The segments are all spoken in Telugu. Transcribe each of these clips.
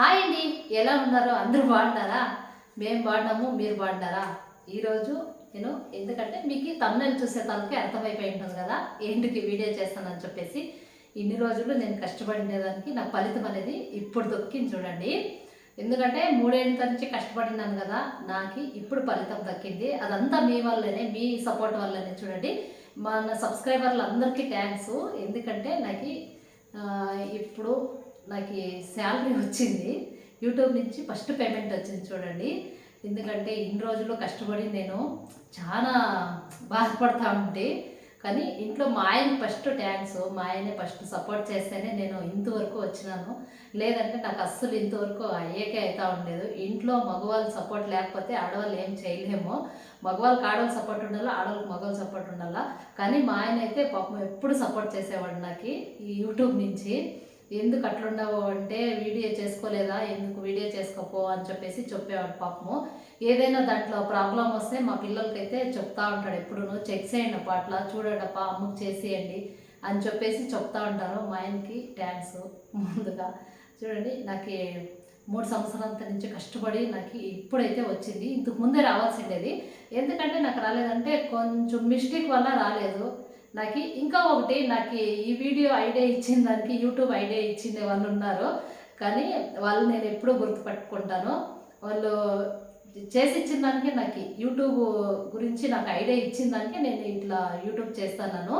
హాయ్ అండి. ఎలా ఉన్నారు అందరూ బాగున్నారా? మేము బాగున్నాము మీరు బాగున్నారా? ఈరోజు నేను ఎందుకంటే మీకు తమిళ చూసే తనకి అర్థమైపోయి ఉంటుంది కదా ఏంటికి వీడియో చేస్తానని చెప్పేసి. ఇన్ని రోజులు నేను కష్టపడినదానికి నా ఫలితం అనేది ఇప్పుడు దొక్కింది చూడండి. ఎందుకంటే మూడేళ్ళ నుంచి కష్టపడినాను కదా నాకు ఇప్పుడు ఫలితం దక్కింది. అదంతా మీ వల్లనే మీ సపోర్ట్ వల్లనే చూడండి. మన సబ్స్క్రైబర్లు అందరికీ థ్యాంక్స్ ఎందుకంటే నాకు ఇప్పుడు నాకు శాలరీ వచ్చింది. యూట్యూబ్ నుంచి ఫస్ట్ పేమెంట్ వచ్చింది చూడండి. ఎందుకంటే ఇన్ని రోజులు కష్టపడి నేను చాలా బాధపడతా ఉంటే కానీ ఇంట్లో మా ఆయన ఫస్ట్ థ్యాంక్స్ మా ఆయనే ఫస్ట్ సపోర్ట్ చేస్తేనే నేను ఇంతవరకు వచ్చినాను. లేదంటే నాకు అస్సలు ఇంతవరకు అయ్యేకే అవుతా ఉండలేదు ఇంట్లో మగవాళ్ళు సపోర్ట్ లేకపోతే ఆడవాళ్ళు ఏం చేయలేము. మగవాళ్ళకి ఆడవాళ్ళు సపోర్ట్ ఉండాలా ఆడవాళ్ళకి మగవాళ్ళు సపోర్ట్ ఉండాలా. కానీ మా ఆయన అయితే పాపం ఎప్పుడు సపోర్ట్ చేసేవాడు నాకు ఈ యూట్యూబ్ నుంచి. ఎందుకు అట్లుండవు అంటే వీడియో చేసుకోలేదా? ఎందుకు వీడియో చేసుకోపో అని చెప్పేసి చెప్పేవాడు పాపము. ఏదైనా దాంట్లో ప్రాబ్లం వస్తే మా పిల్లలకైతే చెప్తా ఉంటాడు. ఎప్పుడూ చెక్ చేయండి అప్ప అట్లా చూడండప్పా అమ్మకు చేసేయండి అని చెప్పేసి చెప్తా ఉంటారు. మా ఆయనకి థ్యాంక్స్ ముందుగా. చూడండి నాకు మూడు సంవత్సరాల నుంచి కష్టపడి నాకు ఇప్పుడైతే వచ్చింది. ఇంతకు ముందే రావాల్సిండేది. ఎందుకంటే నాకు రాలేదంటే కొంచెం మిస్టేక్ వల్ల రాలేదు. నాకు ఇంకా ఒకటి నాకు ఈ వీడియో ఐడియా ఇచ్చిన దానికి యూట్యూబ్ ఐడియా ఇచ్చిన వాళ్ళు ఉన్నారు. కానీ వాళ్ళు నేను ఎప్పుడూ గుర్తుపట్టుకుంటాను. వాళ్ళు చేసి ఇచ్చిన దానికి నాకు యూట్యూబ్ గురించి నాకు ఐడియా ఇచ్చిన దానికి నేను ఇట్లా యూట్యూబ్ చేస్తాను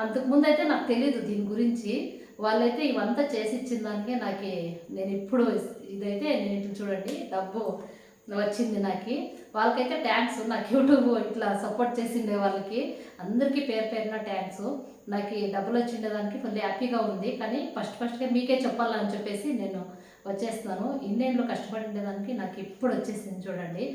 అంతకుముందు అయితే నాకు తెలియదు దీని గురించి. వాళ్ళైతే ఇవంతా చేసి ఇచ్చిన దానికే నాకు నేను ఇప్పుడు ఇదైతే నేను ఇట్లా చూడండి డబ్బు. వచ్చింది నాకు. వాళ్ళకైతే ట్యాంక్స్ నాకు యూట్యూబ్ ఇట్లా సపోర్ట్ చేసిండే వాళ్ళకి. అందరికీ పేరు పేరున ట్యాంక్స్ నాకు డబ్బులు వచ్చిండే దానికి ఫుల్ హ్యాపీగా ఉంది. కానీ ఫస్ట్ ఫస్ట్గా మీకే చెప్పాలని చెప్పేసి నేను వచ్చేస్తున్నాను. ఇన్నేళ్ళు కష్టపడేదానికి నాకు ఇప్పుడు వచ్చేసింది చూడండి.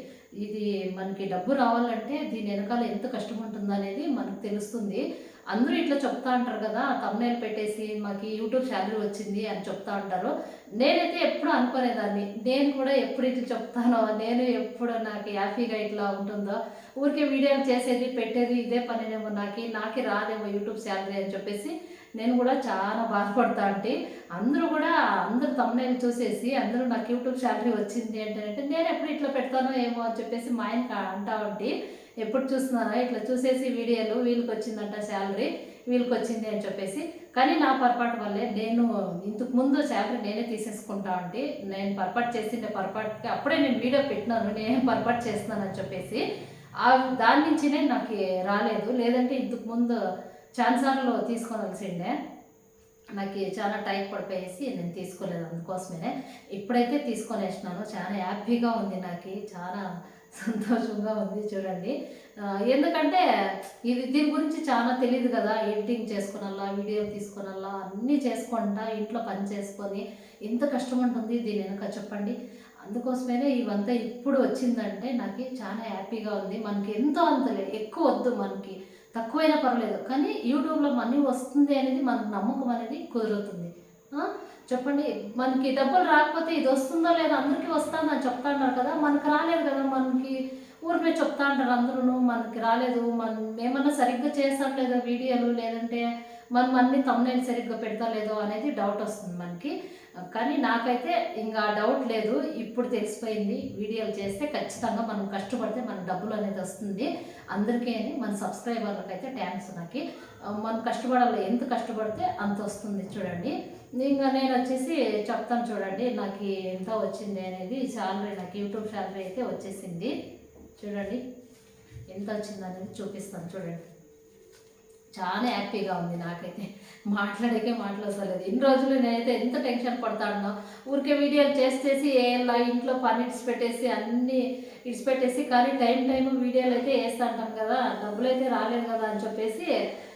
ఇది మనకి డబ్బు రావాలంటే దీని వెనకాల ఎంత కష్టం ఉంటుందో అనేది మనకు తెలుస్తుంది. అందరూ ఇట్లా చెప్తా ఉంటారు కదా తమ్నేల్ పెట్టేసి మాకు యూట్యూబ్ ఛానల్ వచ్చింది అని చెప్తా ఉంటారు నేనైతే ఎప్పుడు అనుకునేదాన్ని నేను కూడా ఎప్పుడు ఇట్లా చెప్తానో నేను ఎప్పుడు నాకు హ్యాపీగా ఇట్లా ఉంటుందో. ఊరికే వీడియోలు చేసేది పెట్టేది ఇదే పనినేమో నాకు నాకే రాదేమో యూట్యూబ్ శాలరీ అని చెప్పేసి నేను కూడా చాలా బాధపడతా అంటే అందరూ కూడా అందరూ తమ్నేలు చూసేసి అందరూ నాకు యూట్యూబ్ శాలరీ వచ్చింది ఏంటంటే నేను ఎప్పుడు ఇట్లా పెడతానో ఏమో అని చెప్పేసి మా ఆయన అంటా ఉంటే ఎప్పుడు చూస్తున్నారా? ఇట్లా చూసేసి వీడియోలు వీళ్ళకి వచ్చిందంట శాలరీ వీళ్ళకి వచ్చింది అని చెప్పేసి. కానీ నా పొరపాటు వల్లే నేను ఇంతకు ముందు శాలరీ నేనే తీసేసుకుంటా అంటే నేను పొరపాటు చేసిండే పొరపాటుకి అప్పుడే నేను వీడియో పెట్టినాను నేనే పొరపాటు చేస్తున్నానని చెప్పేసి ఆ దాని నుంచినే నాకు రాలేదు. లేదంటే ఇంతకు ముందు ఛాన్సార్లో తీసుకోవాల్సిండే నాకు చాలా టైం పడిపోయేసి నేను తీసుకోలేదు అందుకోసమే ఇప్పుడైతే తీసుకొనేసినాను చాలా హ్యాపీగా ఉంది నాకు. చాలా సంతోషంగా ఉంది చూడండి. ఎందుకంటే ఇది దీని గురించి చాలా తెలియదు కదా. ఎడిటింగ్ చేసుకునల్లా వీడియో తీసుకునల్లా అన్నీ చేసుకుంటా ఇంట్లో పని చేసుకొని ఎంత కష్టం ఉంటుంది దీని వెనక చెప్పండి. అందుకోసమే ఇవంతా ఇప్పుడు వచ్చిందంటే నాకు చాలా హ్యాపీగా ఉంది. మనకి ఎంతో అంతలే ఎక్కువ వద్దు మనకి. తక్కువైనా పర్వాలేదు. కానీ యూట్యూబ్లో మనీ వస్తుంది అనేది మనకు నమ్మకం అనేది కుదురుతుంది. చెప్పండి. మనకి డబ్బులు రాకపోతే ఇది వస్తుందో లేదో? అందరికీ వస్తుందని చెప్తా అన్నారు కదా. మనకి రాలేదు కదా. మనకి ఊరికే చెప్తా అంటారు అందరూ మనకి రాలేదు. మనం ఏమన్నా సరిగ్గా చేస్తాం లేదో వీడియోలు లేదంటే మనం అన్ని తమ్ముళ్ళు సరిగ్గా పెడతా లేదో అనేది డౌట్ వస్తుంది మనకి. కానీ నాకైతే ఇంకా డౌట్ లేదు. ఇప్పుడు తెలిసిపోయింది. వీడియోలు చేస్తే ఖచ్చితంగా మనం కష్టపడితే మన డబ్బులు అనేది వస్తుంది. అందరికీ అని మన సబ్స్క్రైబర్లకు అయితే థ్యాంక్స్ నాకు. మనం కష్టపడాలి. ఎంత కష్టపడితే అంత వస్తుంది చూడండి. ఇంకా నేను వచ్చేసి చెప్తాను చూడండి. నాకు ఎంత వచ్చింది అనేది శాలరీ నాకు యూట్యూబ్ శాలరీ అయితే వచ్చేసింది. చూడండి. ఎంత వచ్చింది అనేది చూపిస్తాను చూడండి. చాలా హ్యాపీగా ఉంది నాకైతే. మాట్లాడకే మాట్లాడలేదు ఇన్ని రోజులు నేనైతే ఎంత టెన్షన్ పడతానో ఊరికే వీడియోలు చేసేసి ఎలా ఇంట్లో పని ఇడిచిపెట్టేసి అన్నీ ఇడిచిపెట్టేసి కానీ టైం టైం వీడియోలు అయితే వేస్తా ఉంటాం కదా. డబ్బులు అయితే రాలేదు కదా అని చెప్పేసి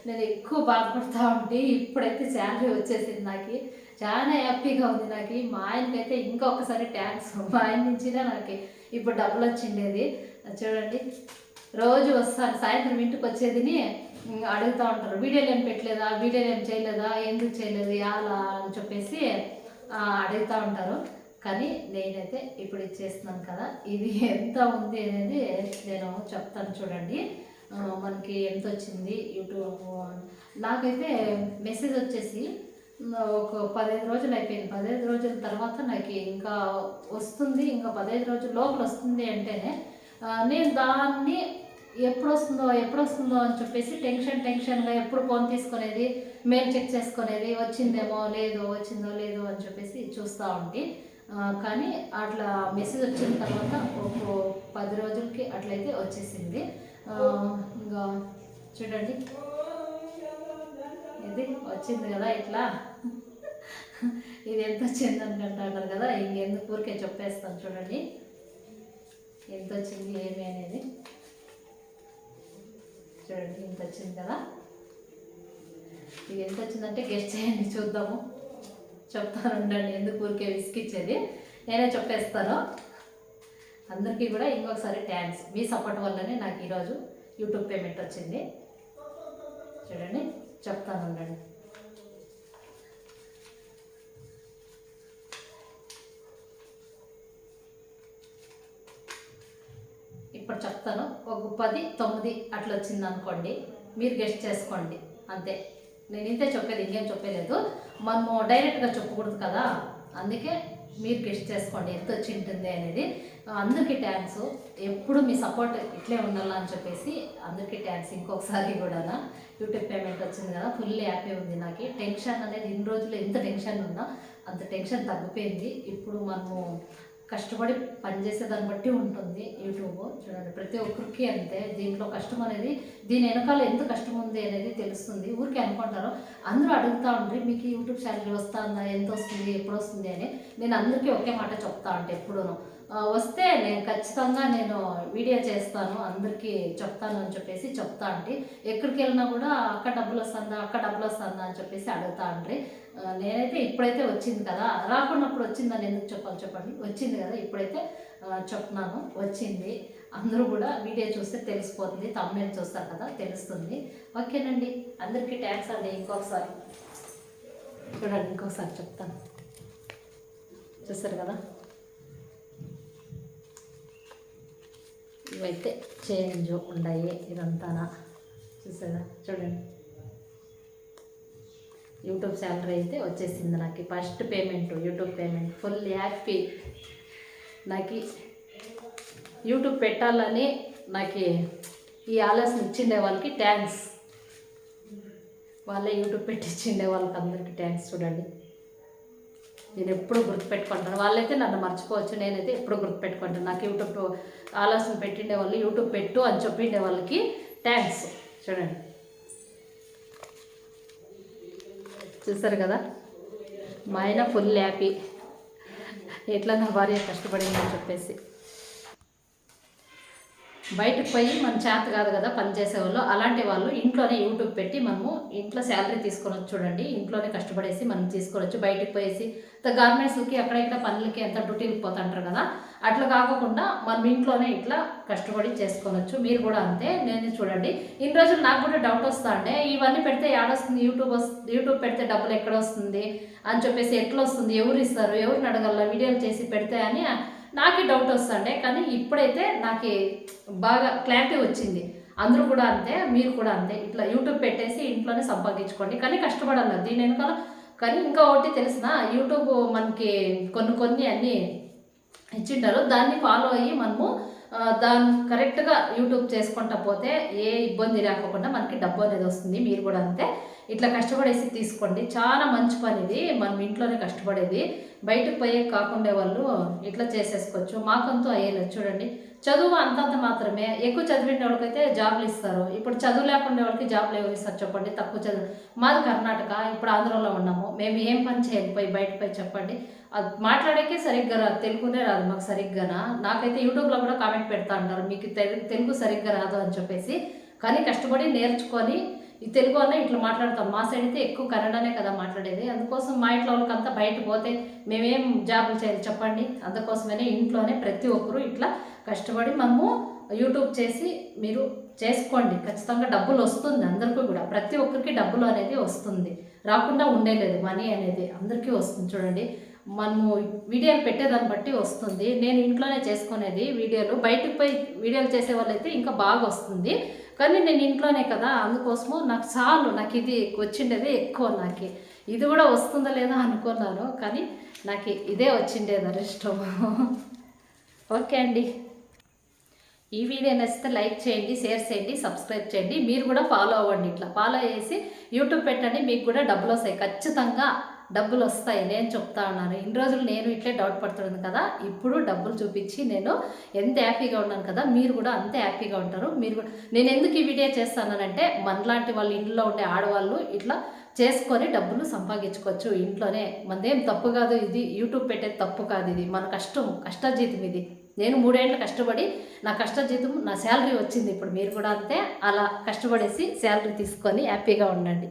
నేను ఎక్కువ బాధపడతా ఉంటే. ఇప్పుడైతే శాలరీ వచ్చేసింది నాకు. చాలా హ్యాపీగా ఉంది నాకు. మా ఆయనకైతే ఇంకా ఒకసారి ట్యాక్స్ మా ఆయన నుంచినే నాకు ఇప్పుడు డబ్బులు వచ్చిండేది. చూడండి. రోజు వస్తాను. సాయంత్రం ఇంటికి వచ్చేదిని ఇంకా అడుగుతూ ఉంటారు వీడియోలు ఏం పెట్టలేదా? వీడియోలు ఏం చేయలేదా? ఎందుకు చేయలేదు? ఎలా? అని చెప్పేసి అడుగుతూ ఉంటారు. కానీ నేనైతే ఇప్పుడు ఇచ్చేస్తున్నాను కదా ఇది ఎంత ఉంది అనేది నేను చెప్తాను చూడండి. మనకి ఎంత వచ్చింది యూట్యూబ్ నాకైతే మెసేజ్ వచ్చేసి ఒక పదహైదు రోజులు అయిపోయింది. పదహైదు రోజుల తర్వాత నాకు ఇంకా వస్తుంది ఇంకా పదహైదు రోజుల లోపల వస్తుంది అంటేనే నేను దాన్ని ఎప్పుడు వస్తుందో ఎప్పుడు వస్తుందో అని చెప్పేసి టెన్షన్ టెన్షన్గా ఎప్పుడు ఫోన్ తీసుకునేది మెయిల్ చెక్ చేసుకునేది వచ్చిందేమో లేదో వచ్చిందో లేదో అని చెప్పేసి చూస్తూ ఉంటే. కానీ అట్లా మెసేజ్ వచ్చిన తర్వాత ఒక పది రోజులకి అట్లయితే వచ్చేసింది. ఇంకా చూడండి. ఇది వచ్చింది కదా ఇట్లా. ఇది ఎంత వచ్చింది అనుకుంటున్నారు కదా ఇంకెందుకు ఊరికే చెప్పేస్తాను చూడండి. ఎంత వచ్చింది ఏమి అనేది. చూడండి ఇంత వచ్చింది కదా? ఇది ఎంత వచ్చిందంటే గెస్ట్ చేయండి చూద్దాము. చెప్తాను ఉండండి ఎందుకు ఊరికే విసిగిచ్చేది నేనే చెప్పేస్తాను. అందరికీ కూడా ఇంకొకసారి థ్యాంక్స్ మీ సపోర్ట్ వల్లనే నాకు ఈరోజు యూట్యూబ్ పేమెంట్ వచ్చింది. చూడండి చెప్తాను ఉండండి. ఇప్పుడు చెప్తాను. ఒక పది తొమ్మిది అట్లా వచ్చింది అనుకోండి మీరు గెస్ట్ చేసుకోండి. అంతే. నేను ఇంతే చెప్పేది ఇంకేం చెప్పలేదు. మనము డైరెక్ట్గా చెప్పకూడదు కదా. అందుకే మీరు గెస్ట్ చేసుకోండి ఎంత వచ్చి ఉంటుంది అనేది. అందరికీ థ్యాంక్స్ ఎప్పుడు మీ సపోర్ట్ ఇట్లే ఉండాలా అని చెప్పేసి అందరికీ థ్యాంక్స్ ఇంకొకసారి కూడా యూట్యూబ్ పేమెంట్ వచ్చింది కదా ఫుల్ హ్యాపీ ఉంది నాకు. టెన్షన్ అనేది ఇన్ని రోజులు ఎంత టెన్షన్ ఉన్నా అంత టెన్షన్ తగ్గిపోయింది. ఇప్పుడు మనము కష్టపడి పనిచేసే దాన్ని బట్టి ఉంటుంది యూట్యూబ్ చూడండి. ప్రతి ఒక్కరికి అంతే. దీంట్లో కష్టం అనేది దీని వెనకాల ఎంత కష్టం ఉంది అనేది తెలుస్తుంది. ఊరికి అనుకుంటారు. అందరూ అడుగుతా ఉంటారు మీకు యూట్యూబ్ ఛానల్ వస్తుందా? ఎంత వస్తుంది? ఎప్పుడు వస్తుంది? అని. నేను అందరికీ ఒకే మాట చెప్తా అంటే ఎప్పుడూను. వస్తే నేను ఖచ్చితంగా నేను వీడియో చేస్తాను అందరికీ చెప్తాను అని చెప్పేసి చెప్తా అండి. ఎక్కడికి వెళ్ళినా కూడా అక్క డబ్బులు వస్తుందా అక్క డబ్బులు వస్తుందా అని చెప్పేసి అడుగుతా అండి. నేనైతే ఇప్పుడైతే వచ్చింది కదా రాకున్నప్పుడు వచ్చిందని ఎందుకు చెప్పాలి చెప్పండి? వచ్చింది కదా ఇప్పుడైతే చెప్తున్నాను వచ్చింది. అందరూ కూడా వీడియో చూస్తే తెలిసిపోతుంది తమ్ముని చూస్తారు కదా తెలుస్తుంది. ఓకేనండి అందరికీ ట్యాక్స్ అండి ఇంకొకసారి. చూడండి ఇంకొకసారి చెప్తాను. చూస్తారు కదా? ఇవైతే చేంజ్ ఉండయి ఇదంతా చూసారా? చూడండి. యూట్యూబ్ శాలరీ అయితే వచ్చేసింది నాకు. First payment YouTube payment full happy నాకు యూట్యూబ్ పెట్టాలని నాకు ఈ ఆలోచన ఇచ్చిండే వాళ్ళకి థ్యాంక్స్ వాళ్ళే యూట్యూబ్ పెట్టించిండే వాళ్ళకి అందరికీ థ్యాంక్స్ చూడండి. నేను ఎప్పుడు గుర్తుపెట్టుకుంటాను. వాళ్ళైతే నన్ను మర్చిపోవచ్చు నేనైతే ఎప్పుడు గుర్తుపెట్టుకుంటాను. నాకు యూట్యూబ్ ఆలోచన పెట్టిండే వాళ్ళు యూట్యూబ్ పెట్టు అని చెప్పిండే వాళ్ళకి థ్యాంక్స్ చూడండి. చూసారు కదా? మా ఆయన ఫుల్ హ్యాపీ ఎట్లా నా భార్య కష్టపడిందని చెప్పేసి. బయటకు పోయి మన చేత కాదు కదా పనిచేసే వాళ్ళు అలాంటి వాళ్ళు ఇంట్లోనే యూట్యూబ్ పెట్టి మనము ఇంట్లో శాలరీ తీసుకొని చూడండి ఇంట్లోనే కష్టపడేసి మనం తీసుకోవచ్చు బయటకు పోయేసి గార్మెంట్స్కి అక్కడ ఇక్కడ పనులకి ఎంత డ్యూటీలకు పోతుంటారు కదా అట్లా కాకుండా మనం ఇంట్లోనే ఇట్లా కష్టపడి చేసుకోవచ్చు మీరు కూడా అంతే నేను చూడండి. ఇన్ని రోజులు నాకు కూడా డౌట్ వస్తా అంటే ఇవన్నీ పెడితే ఏడొస్తుంది యూట్యూబ్ వస్తుంది యూట్యూబ్ పెడితే డబ్బులు ఎక్కడ వస్తుంది? అని చెప్పేసి ఎట్లా వస్తుంది? ఎవరు ఇస్తారు? ఎవరిని అడగల? వీడియోలు చేసి పెడితే అని నాకే డౌట్ వస్తుండే కానీ ఇప్పుడైతే నాకు బాగా క్లారిటీ వచ్చింది. అందరూ కూడా అంతే మీరు కూడా అంతే. ఇట్లా యూట్యూబ్ పెట్టేసి ఇంట్లోనే సంపాదించుకోండి. కానీ కష్టపడాలి దీని వెనకాల. కానీ ఇంకా ఒకటి తెలిసిన యూట్యూబ్ మనకి కొన్ని కొన్ని అన్నీ ఇచ్చింటారు. దాన్ని ఫాలో అయ్యి మనము దాన్ని కరెక్ట్గా యూట్యూబ్ చేసుకుంటా పోతే ఏ ఇబ్బంది లేకుండా మనకి డబ్బు అనేది వస్తుంది మీరు కూడా అంతే. ఇట్లా కష్టపడేసి తీసుకోండి. చాలా మంచి పని ఇది. మనం ఇంట్లోనే కష్టపడేది. బయటకు పోయే కాకుండా వాళ్ళు ఇట్లా చేసేసుకోవచ్చు. మాకంతా అయ్యేలేదు. చూడండి. చదువు అంతంత మాత్రమే. ఎక్కువ చదివిన వాళ్ళకైతే జాబ్లు ఇస్తారు. ఇప్పుడు చదువు లేకుండా వాళ్ళకి జాబ్లు ఎవరు ఇస్తారు చెప్పండి. తక్కువ చదువు. మాది కర్ణాటక. ఇప్పుడు ఆంధ్రలో ఉన్నాము. మేము ఏం పని చేయకపోయి బయటపై చెప్పండి. అది మాట్లాడేకే సరిగ్గా రాదు. తెలుగునే రాదు మాకు సరిగ్గానా? నాకైతే యూట్యూబ్లో కూడా కామెంట్ పెడతా అంటారు మీకు తెలు- తెలుగు సరిగ్గా రాదు అని చెప్పేసి. కానీ కష్టపడి నేర్చుకొని ఈ తెలుగు అన్న ఇట్లా మాట్లాడతాం. మా సైడ్ అయితే ఎక్కువ కన్నడనే కదా మాట్లాడేది. అందుకోసం మా ఇంట్లో వాళ్ళకంతా బయట పోతే మేమేం జాబులు చేయాలి చెప్పండి. అందుకోసమనే ఇంట్లోనే ప్రతి ఒక్కరూ ఇట్లా కష్టపడి మనము యూట్యూబ్ చేసి మీరు చేసుకోండి. ఖచ్చితంగా డబ్బులు వస్తుంది అందరికీ కూడా. ప్రతి ఒక్కరికి డబ్బులు అనేది వస్తుంది. రాకుండా ఉండేలేదు మనీ అనేది అందరికీ వస్తుంది చూడండి. మనము వీడియోలు పెట్టేదాన్ని బట్టి వస్తుంది. నేను ఇంట్లోనే చేసుకునేది వీడియోలు. బయటకు పోయి వీడియోలు చేసే వాళ్ళైతే ఇంకా బాగా వస్తుంది. కానీ నేను ఇంట్లోనే కదా అందుకోసము నాకు చాలు నాకు ఇది వచ్చిండేది ఎక్కువ నాకు. ఇది కూడా వస్తుందా లేదా అనుకున్నాను కానీ నాకు ఇదే వచ్చిండేది అరిష్టం ఓకే అండి. ఈ వీడియో నచ్చితే లైక్ చేయండి షేర్ చేయండి సబ్స్క్రైబ్ చేయండి. మీరు కూడా ఫాలో అవ్వండి ఇట్లా. ఫాలో చేసి యూట్యూబ్ పెట్టండి మీకు కూడా డబ్బులు వస్తాయి. ఖచ్చితంగా డబ్బులు వస్తాయి నేను చెప్తా ఉన్నాను ఇన్ని రోజులు నేను ఇట్లే డౌట్ పడుతున్నాను కదా ఇప్పుడు డబ్బులు చూపించి నేను ఎంత హ్యాపీగా ఉన్నాను కదా మీరు కూడా అంతే హ్యాపీగా ఉంటారు. మీరు కూడా నేను ఎందుకు ఈ వీడియో చేస్తానంటే మనలాంటి వాళ్ళు ఇంట్లో ఉండే ఆడవాళ్ళు ఇట్లా చేసుకొని డబ్బులు సంపాదించుకోవచ్చు ఇంట్లోనే. మనదేం తప్పు కాదు ఇది యూట్యూబ్ పెట్టేది తప్పు కాదు ఇది మన కష్టం కష్టజీతం ఇది. నేను మూడేళ్ళు కష్టపడి నా కష్టజీతం నా శాలరీ వచ్చింది ఇప్పుడు మీరు కూడా అంతే అలా కష్టపడేసి శాలరీ తీసుకొని హ్యాపీగా ఉండండి.